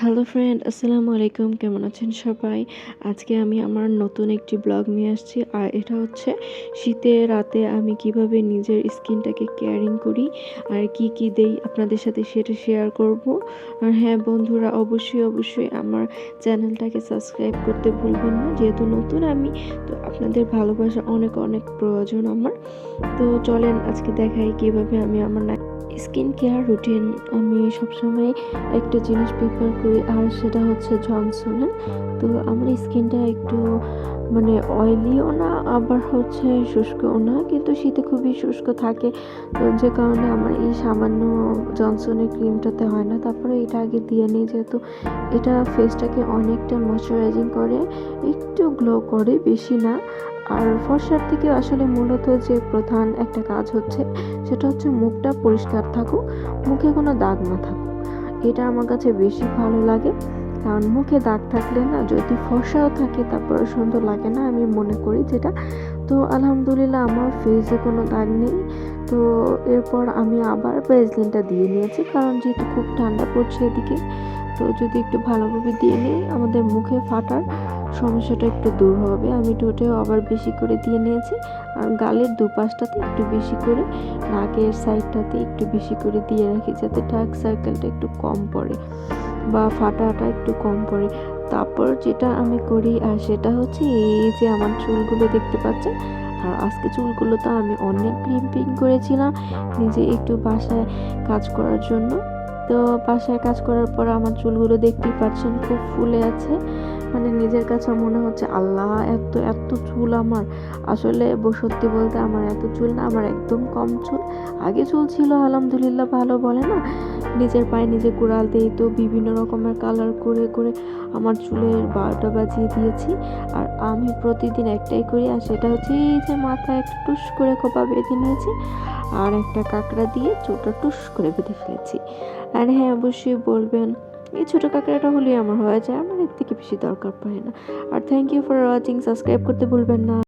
Hello friend আসসালামু আলাইকুম কেমন আছেন সবাই? আজকে আমি আমার নতুন একটি ব্লগ নিয়ে আসছি। আর এটা হচ্ছে শীতে, রাতে আমি কীভাবে নিজের স্কিনটাকে কেয়ারিং করি আর কি কি দেই আপনাদের সাথে সেটা শেয়ার করব। আর হ্যাঁ বন্ধুরা, অবশ্যই অবশ্যই আমার চ্যানেলটাকে সাবস্ক্রাইব করতে ভুলবেন না। যেহেতু নতুন আমি, তো আপনাদের ভালোবাসা অনেক অনেক প্রয়োজন আমার। তো চলেন, আজকে দেখাই কীভাবে আমি আমার স্কিন কেয়ার রুটিন আমি সবসময় একটা জিনিস প্রিফার করি। আর সেটা হচ্ছে জনসনের তো আমার স্কিনটা একটু মানে অয়েলিও না, আবার হচ্ছে শুষ্কও না, কিন্তু শীতে খুবই শুষ্ক থাকে। তো যে কারণে আমার এই সামান্য জনসনের ক্রিমটাতে হয় না। তারপরে এটা আগে দিয়ে নিই, যেহেতু এটা ফেসটাকে অনেকটা ময়শ্চারাইজিং করে, একটু গ্লো করে, বেশি না। আর ফর্সার থেকে আসলে মূলত যে প্রধান একটা কাজ হচ্ছে, সেটা হচ্ছে মুখটা পরিষ্কার থাকুক, মুখে কোনো দাগ না থাকুক। এটা আমার কাছে বেশি ভালো লাগে। কারণ মুখে দাগ থাকলে না যদি ফসাও থাকে তারপরে সুন্দর লাগে না আমি মনে করি যেটা। তো আলহামদুলিল্লাহ আমার ফেসে কোনো দাগ নেই। তো এরপর আমি আবার ভেজলিনটা দিয়ে নিয়েছি কারণ যেহেতু খুব ঠান্ডা পড়ছে এদিকে। তো যদি একটু ভালোভাবে দিয়ে নিই আমাদের মুখে ফাটার সমস্যাটা একটু দূর হবে। আমি ঠোঁটেও আবার বেশি করে দিয়ে নিয়েছি। আর গালের দুপাশটাতে একটু বেশি করে, নাকের সাইডটাতে একটু বেশি করে দিয়ে রাখি যাতে ডার্ক সার্কেলটা একটু কম পড়ে বা ফাটাটা একটু কম পড়ে। তারপর যেটা আমি করি, আর সেটা হচ্ছে এই যে আমার চুলগুলো দেখতে পাচ্ছেন? আর আজকে চুলগুলো তো আমি অনেক ক্রিম্পিং করেছিলাম নিজে একটু বাসায় কাজ করার জন্য। তো বাসায় কাজ করার পর আমার চুলগুলো দেখতেই পাচ্ছেন খুব ফুলে আছে। মানে নিজের কাছে মনে হচ্ছে, আল্লাহ, এত এত চুল আমার। আসলে সত্যি বলতে আমার এত চুল না, আমার একদম কম চুল। আগে চুল ছিল, আলহামদুলিল্লাহ ভালো বলে না। নিজের পায়ে নিজে কুড়াল দিই তো বিভিন্ন রকমের কালার করে করে আমার চুলের বারোটা বাজিয়ে দিয়েছি। আর আমি প্রতিদিন একটাই করি, আর সেটা হচ্ছে এই যে মাথা একটা টুস করে খোপা বেঁধে নিয়েছি, আর একটা কাঁকড়া দিয়ে চুলটা টুস করে বেঁধে ফেলেছি। আর হ্যাঁ অবশ্যই বলবেন, এই ছোটো কাঁকড়াটা হলেই আমার হয়ে যায় থেকে বেশি দরকার পড়ে না। আর thank you for watching subscribe করতে ভুলবেন না।